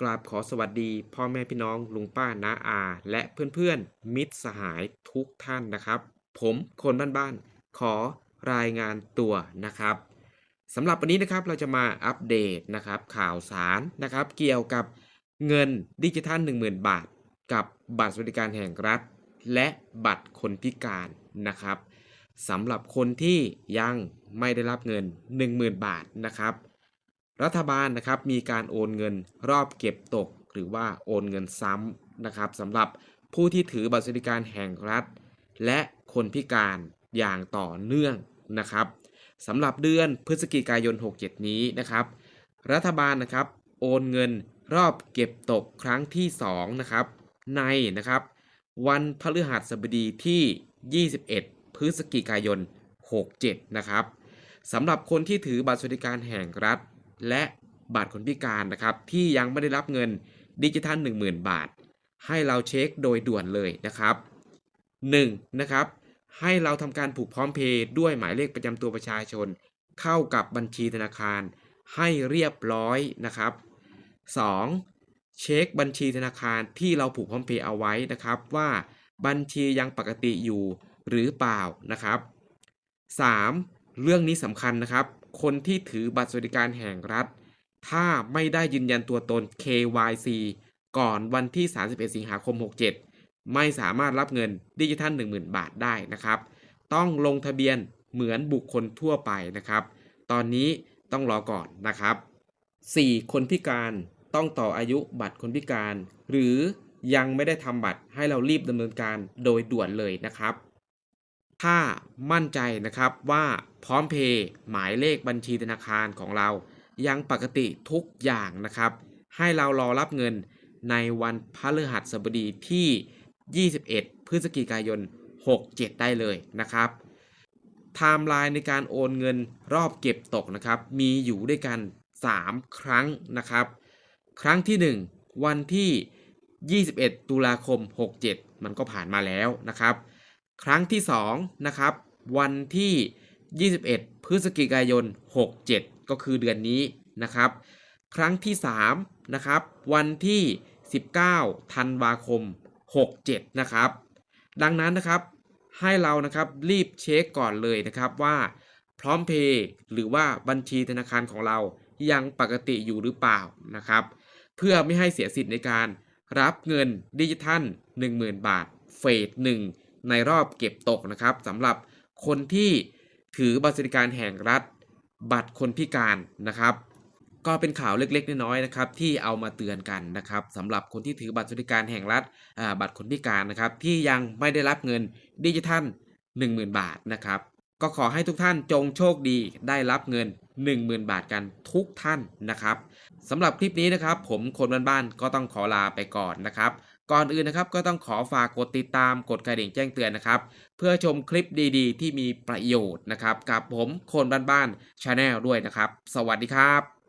กราบขอสวัสดี พ่อแม่พี่น้องลุงป้าน้าอา และเพื่อนๆ มิตรสหายทุกท่านนะครับ ผมคนบ้านๆ ขอรายงานตัวนะครับสำหรับวันนี้นะครับเราจะมาอัปเดตนะครับข่าวสารนะครับ เกี่ยวกับเงินดิจิทัล 10,000 บาท กับบัตรสวัสดิการแห่งรัฐ และบัตรคนพิการนะครับสำหรับคนที่ยังไม่ได้รับเงิน 10,000 บาทนะครับ รัฐบาลนะครับมีการโอนเงินรอบเก็บตก หรือว่าโอนเงินซ้ำนะครับสำหรับผู้ที่ถือบัตรสวัสดิการแห่งรัฐ และคนพิการอย่างต่อเนื่องนะครับสำหรับเดือนพฤศจิกายน 67 นี้นะครับ รัฐบาลนะครับโอนเงินรอบเก็บตกครั้งที่2นะครับในนะครับวันพฤหัสบดีที่ 21 พฤศจิกายน 67 นะครับสำหรับคนที่ถือบัตรสวัสดิการแห่งรัฐ และบัตรคนพิการนะครับ ที่ยังไม่ได้รับเงินดิจิทัล 10,000 บาท ให้เราเช็คโดยด่วนเลยนะครับ 1. นะครับ ให้เราทำการผูกพร้อมเพย์ด้วยหมายเลขประจำตัวประชาชน เข้ากับบัญชีธนาคาร ให้เรียบร้อยนะครับ 2. เช็คบัญชีธนาคารที่เราผูกพร้อมเพย์เอาไว้นะครับ ว่าบัญชียังปกติอยู่หรือเปล่านะครับ 3. เรื่องนี้สำคัญนะครับ คนที่ถือบัตรสวัสดิการแห่งรัฐ ถ้าไม่ได้ยืนยันตัวตน KYC ก่อนวันที่ 31 สิงหาคม 67 ไม่สามารถรับเงินดิจิทัล 10,000 บาทได้นะครับ ต้องลงทะเบียนเหมือนบุคคลทั่วไปนะครับ ตอนนี้ต้องรอก่อนนะครับ 4. คนพิการต้องต่ออายุบัตรคนพิการ หรือยังไม่ได้ทำบัตรให้เรารีบดำเนินการโดยด่วนเลยนะครับ ถ้ามั่นใจนะครับว่าพร้อมเพย์หมายเลขบัญชีธนาคารของเรา ยังปกติทุกอย่างนะครับ ให้เรารอรับเงินในวันพฤหัสบดีที่ 21 พฤศจิกายน 67 ได้เลยนะครับไทม์ไลน์ในการโอนเงินรอบเก็บตกนะครับ มีอยู่ด้วยกัน 3 ครั้งนะครับ ครั้งที่ 1 วันที่ 21 ตุลาคม 67 มันก็ผ่านมาแล้วนะครับ ครั้งที่2นะครับวันที่ 21 พฤศจิกายน 67 ก็คือเดือนนี้นะครับ ครั้งที่3นะครับวันที่ 19 ธันวาคม 67 นะครับ ดังนั้นนะครับให้เรานะครับรีบเช็คก่อนเลยนะครับว่าพร้อมเพย์หรือว่าบัญชีธนาคารของเรายังปกติอยู่หรือเปล่านะครับ เพื่อไม่ให้เสียสิทธิ์ในการรับเงินดิจิทัล 10,000 บาท เฟสหนึ่ง ในรอบเก็บตกนะครับสำหรับคนที่ถือบัตรสวัสดิการแห่งรัฐ บัตรคนพิการนะครับ ก็เป็นข่าวเล็กๆน้อยๆนะครับที่เอามาเตือนกันนะครับสำหรับคนที่ถือบัตรสวัสดิการแห่งรัฐบัตรคนพิการนะครับที่ยังไม่ได้รับเงินดิจิทัล 10,000 บาทนะครับก็ขอให้ทุกท่านจงโชคดีได้รับเงิน 10,000 บาทกันทุกท่านนะครับสำหรับคลิปนี้นะครับ ผมคนบ้านๆก็ต้องขอลาไปก่อนนะครับ ก่อนอื่นนะครับก็ต้องขอฝากกดติดตามกดกระดิ่งแจ้งเตือนนะครับ เพื่อชมคลิปดีๆ ที่มีประโยชน์นะครับ กับผมคนบ้านๆชาแนลด้วยนะครับ สวัสดีครับ